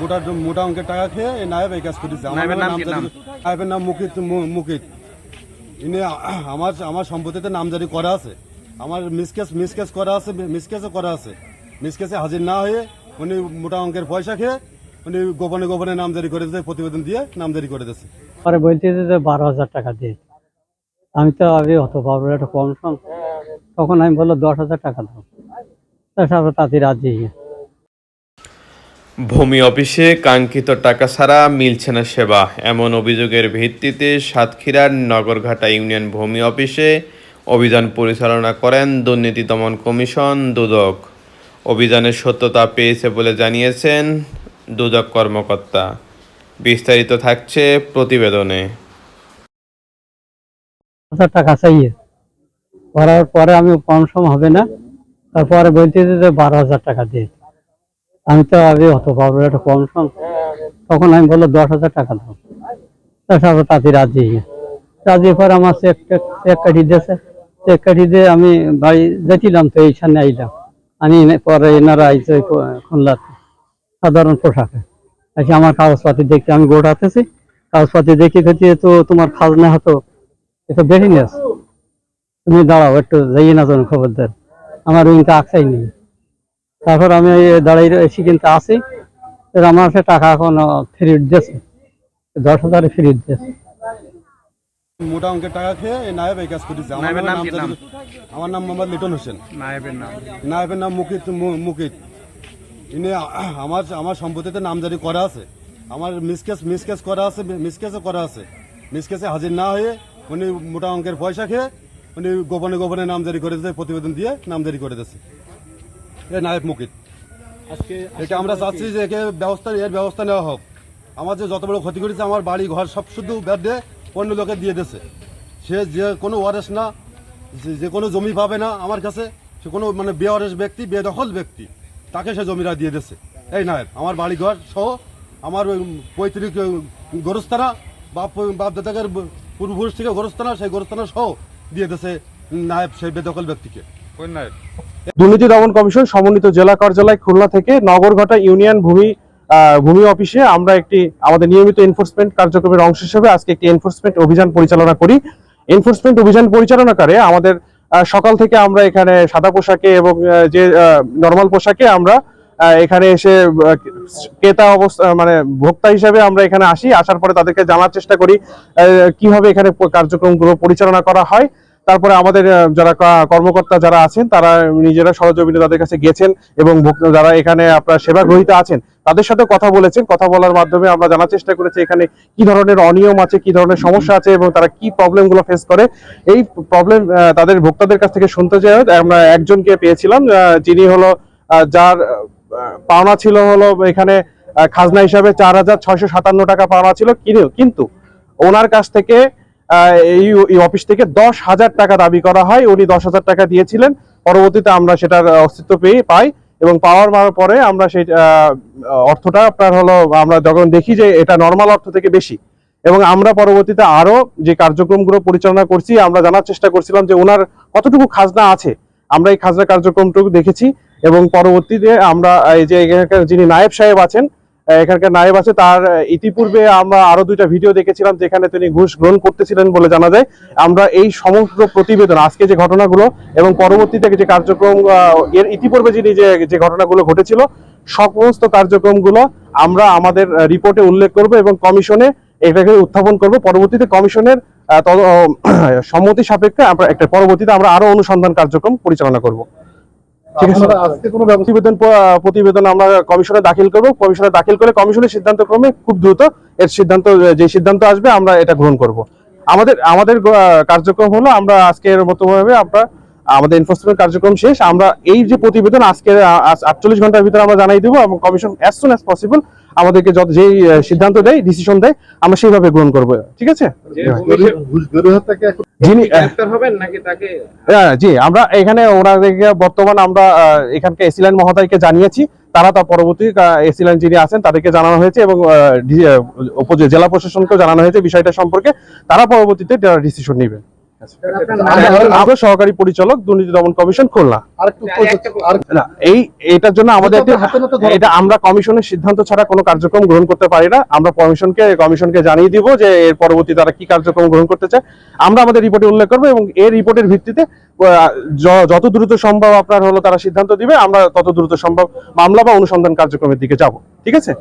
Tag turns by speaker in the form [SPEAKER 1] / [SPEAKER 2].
[SPEAKER 1] মোটা মোটা অঙ্কের টাকা খেয়ে এই নায়েব এই কাজ করেছে। আমার
[SPEAKER 2] নায়েবের নাম
[SPEAKER 1] মুকিত মুকিত। ইনি আমার আমার সম্পত্তিতে নামজারি করা আছে। আমার মিসকেস মিসকেস করা আছে মিসকেসও করা আছে। মিসকেসে হাজির না হয়ে উনি মোটা অঙ্কের পয়সা খেয়ে উনি গোপনে গোপনে নামজারি করে দিতে প্রতিবেদন দিয়ে নামজারি করে দিয়েছে।
[SPEAKER 3] পরে বলতে যে বারো হাজার টাকা দিয়ে। আমি তো আগে অত পাবো একটা কম সম তখন আমি বলল দশ হাজার টাকা দাও। তারপরে তাতে রাজি
[SPEAKER 4] ভূমি অফিসে কাঙ্ক্ষিত টাকা ছাড়া মিলছে না সেবা। এমন অভিযোগের ভিত্তিতে সাতক্ষীরার নগরঘাটা ইউনিয়ন ভূমি অফিসে অভিযান পরিচালনা করেন দুর্নীতি দমন কমিশন দুদক। অভিযানের সত্যতা পেয়েছে বলে জানিয়েছেন দুদক কর্মকর্তা। বিস্তারিত থাকছে প্রতিবেদনে।
[SPEAKER 3] টাকা চাইয়ে করার পরে আমি কম সম হবে না। তারপরে বলতে যে বারো হাজার টাকা দিয়ে। আমি তো আগে পাবো একটা কম তখন আমি বলল, দশ হাজার টাকা দাও। তারপরে তাতে রাজি রাজি পরে আমার চেক চেক কাটি দিয়েছে চেক কাটি দিয়ে আমি বাড়ি যেছিলাম তো এইখানে আইলাম। আমি পরে এনারা আইছে ওই সাধারণ পোশাকে। এসে আমার কাগজপাতি দেখতে, আমি গোটাতেছি কাগজপাতি দেখে দেখে তো তোমার খাজনা হতো এটা বেশি নেস তুমি দাঁড়াও, একটু যাইয়ে না যেন খবর দেন। আমার ওইটা আকসাই নেই। তারপর আমি এই দাঁড়াই এসে কিন্তু আসি। আমার সে টাকা এখন ফেরত দিয়েছে। দশ হাজারে ফেরত দিয়েছে।
[SPEAKER 1] মোটা অঙ্কের টাকা খেয়ে এই নায়েব এই কাজ করেছে আমার
[SPEAKER 2] নায়েবের নাম
[SPEAKER 1] আমার নাম মোহাম্মদ লিটন হোসেন।
[SPEAKER 2] নায়েবের নাম।
[SPEAKER 1] নায়েবের নাম মুকিত মুকিত। ইনি আমার আমার সম্পত্তিতে নামজারি করা আছে। আমার মিসকেস মিসকেস করা আছে মিসকেসও করা আছে। মিসকেসে হাজির না হয়ে উনি মোটা অঙ্কের পয়সা খেয়ে উনি গোপনে গোপনে নামজারি করে দিতে প্রতিবেদন দিয়ে নামজারি করে দিয়েছে। এ নায়েব মুকিত। এটা আমরা চাচ্ছি যে একে ব্যবস্থা এর ব্যবস্থা নেওয়া হোক। আমার যে যত বড় ক্ষতি করেছে আমার বাড়ি ঘর সব শুধু ব্যাডে অন্য লোকে দিয়ে দিয়েছে। সে যে কোনো ওয়ারেস না যে- কোনো জমি পাবে না আমার কাছে সে কোনো মানে বেওয়ারেস ব্যক্তি বেদখল ব্যক্তি তাকে সে জমিটা দিয়ে দিয়েছে। এই নায়ক আমার বাড়ি ঘর সহ আমার ওই পৈতৃক ওই গোরস্থানা বাপ বাপ দাদাকের পূর্বপুরুষ থেকে গোরস্থানা সেই গোরস্থানা সহ দিয়ে দিয়েছে নায়ব সেই বেদখল ব্যক্তিকে।
[SPEAKER 2] নায়েব
[SPEAKER 5] দুর্নীতি দমন কমিশন সমন্বিত জেলা কার্যালয় খুলনা থেকে নগরঘাটা ইউনিয়ন ভূমি ভূমি অফিসে আমরা একটি আমাদের নিয়মিত এনফোর্সমেন্ট কার্যক্রমের অংশ হিসেবে আজকে একটি এনফোর্সমেন্ট অভিযান পরিচালনা করি। এনফোর্সমেন্ট অভিযান পরিচালনাকারে আমাদের সকাল থেকে আমরা এখানে সাদা পোশাকে এবং যে নর্মাল পোশাকে আমরা এখানে এসে ক্রেতা অবস্থা মানে ভোক্তা হিসেবে আমরা এখানে আসি। আসার পরে তাদেরকে জানার চেষ্টা করি কীভাবে এখানে কার্যক্রমগুলো পরিচালনা করা হয়। তারপরে আমাদের যারা কর্মকর্তা যারা আছেন, তারা নিজেরা সরজমিনে তাদের কাছে গেছেন এবং যারা এখানে আপনার সেবা গ্রহীতা আছেন, তাদের সাথে কথা বলেছেন। কথা বলার মাধ্যমে আমরা জানার চেষ্টা করেছি এখানে কি ধরনের অনিয়ম আছে, কি ধরনের সমস্যা আছে এবং তারা কি প্রবলেমগুলো ফেস করে। এই প্রবলেম তাদের ভোক্তাদের কাছ থেকে শুনতে চাই। আমরা একজনকে পেয়েছিলাম যিনি হলো যার পাওনা ছিল হলো এখানে খাজনা হিসাবে চার হাজার সাতান্ন টাকা পাওনা ছিল কিনে- কিন্তু ওনার কাছ থেকে এই এই অফিস থেকে দশ হাজার টাকা দাবি করা হয়। উনি দশ হাজার টাকা দিয়েছিলেন। পরবর্তীতে আমরা সেটার অস্তিত্ব পেয়ে পাই এবং পাওয়ার পরে আমরা সেই অর্থটা আপনার হলো, আমরা যখন দেখি যে এটা নর্মাল অর্থ থেকে বেশি। এবং আমরা পরবর্তীতে আরও যে কার্যক্রমগুলো পরিচালনা করছি, আমরা জানার চেষ্টা করছিলাম যে ওনার কতটুকু খাজনা আছে। আমরা এই খাজনা কার্যক্রমটুকু দেখেছি এবং পরবর্তীতে আমরা, এই যে যিনি নায়েব সাহেব আছেন এখানকার নায়েব আছে। তার ইতিপূর্বে আমরা আরও দুইটা ভিডিও দেখেছিলাম যেখানে তিনি ঘুষ গ্রহণ করতেছিলেন বলে জানা যায়। আমরা এই সমগ্র প্রতিবেদন, আজকে যে ঘটনাগুলো এবং পরবর্তীতে যে কার্যক্রম এর ইতিপূর্বে যিনি যে যে ঘটনাগুলো ঘটেছিল, সমস্ত কার্যক্রমগুলো আমরা আমাদের রিপোর্টে উল্লেখ করব এবং কমিশনে এটাকে উত্থাপন করব। পরবর্তীতে কমিশনের সম্মতি সাপেক্ষে আমরা একটা, পরবর্তীতে আমরা আরও অনুসন্ধান কার্যক্রম পরিচালনা করব ঠিক আছে
[SPEAKER 6] আজকে কোনো
[SPEAKER 5] প্রতিবেদন প্রতিবেদন আমরা কমিশনে দাখিল করব। কমিশনে দাখিল করে কমিশনের সিদ্ধান্ত ক্রমে খুব দ্রুত এর সিদ্ধান্ত যে সিদ্ধান্ত আসবে আমরা এটা গ্রহণ করব। আমাদের আমাদের কার্যক্রম হলো আমরা আজকের মতো ভাবে আমরা আমাদের এনফোর্সমেন্ট কার্যক্রম শেষ। আমরা এই যে প্রতিবেদন আজকে আটচল্লিশ ঘণ্টার ভিতরে আমরা জানাই দিব এবং commission as soon as possible আমাদেরকে যত যেই সিদ্ধান্ত দেয় ডিসিশন দেয় আমরা সেইভাবে গ্রহণ করব। ঠিক আছে? যিনি হ্যাঁ, জি আমরা এখানে ওনাদেরকে বর্তমান আমরা আহ, এখানকে এসিল্যান্ড মহোদয়কে জানিয়েছি। তারা তার পরবর্তী এসিল্যান্ড যিনি আছেন তাদেরকে জানানো হয়েছে এবং জেলা প্রশাসনকেও জানানো হয়েছে বিষয়টা সম্পর্কে। তারা পরবর্তীতে ডিসিশন নেবেন আমরা সহকারী পরিচালক দুর্নীতি দমন কমিশন খুলনা। না এই এটার জন্য আমাদের এটা আমরা কমিশনের সিদ্ধান্ত ছাড়া কোনো কার্যক্রম গ্রহণ করতে পারি না। আমরা কমিশনকে কমিশনকে জানিয়ে দিব যে এর পরবর্তী তারা কি কার্যক্রম গ্রহণ করতে চায়। আমরা আমাদের রিপোর্টে উল্লেখ করব এবং এই রিপোর্টের ভিত্তিতে আহ, য- যত দ্রুত সম্ভব আপনার হলো তারা সিদ্ধান্ত দিবে আমরা তত দ্রুত সম্ভব মামলা বা অনুসন্ধান কার্যক্রমের দিকে যাব। ঠিক আছে?